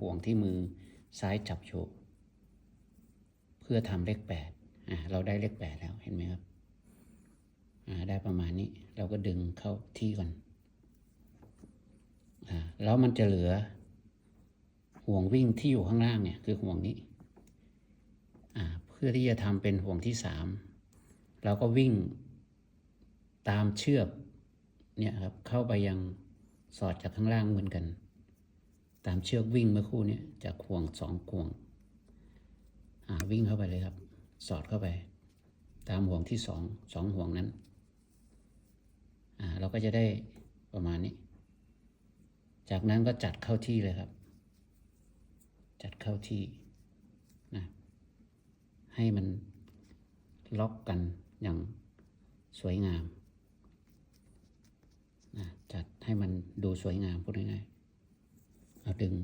ห่วงที่มือซ้ายจับโชว์เพื่อทำเลขแปดอ่าเราได้เลขแปดแล้วเห็นไหมครับอ่าได้ประมาณนี้เราก็ดึงเข้าที่ก่อนอ่าแล้วมันจะเหลือ ห่วงวิ่งที่อยู่ข้างล่างเนี่ยคือห่วงนี้อ่าเพื่อที่จะทำเป็นห่วงที่สามเราก็วิ่งตามเชือกเนี่ยครับเข้าไปยังสอดจากข้างล่างเหมือนกัน ตามเชือกวิ่งเมื่อคู่เนี่ยจากห่วงสองห่วงวิ่งเข้าไปเลยครับ สอดเข้าไป ตามห่วงที่สองสองห่วงนั้นเราก็จะได้ประมาณนี้ จากนั้นก็จัดเข้าที่เลยครับ จัดเข้าที่นะให้มันล็อกกันอย่างสวยงามนะจัดให้มันดูสวยงามพูดง่ายๆ ดึง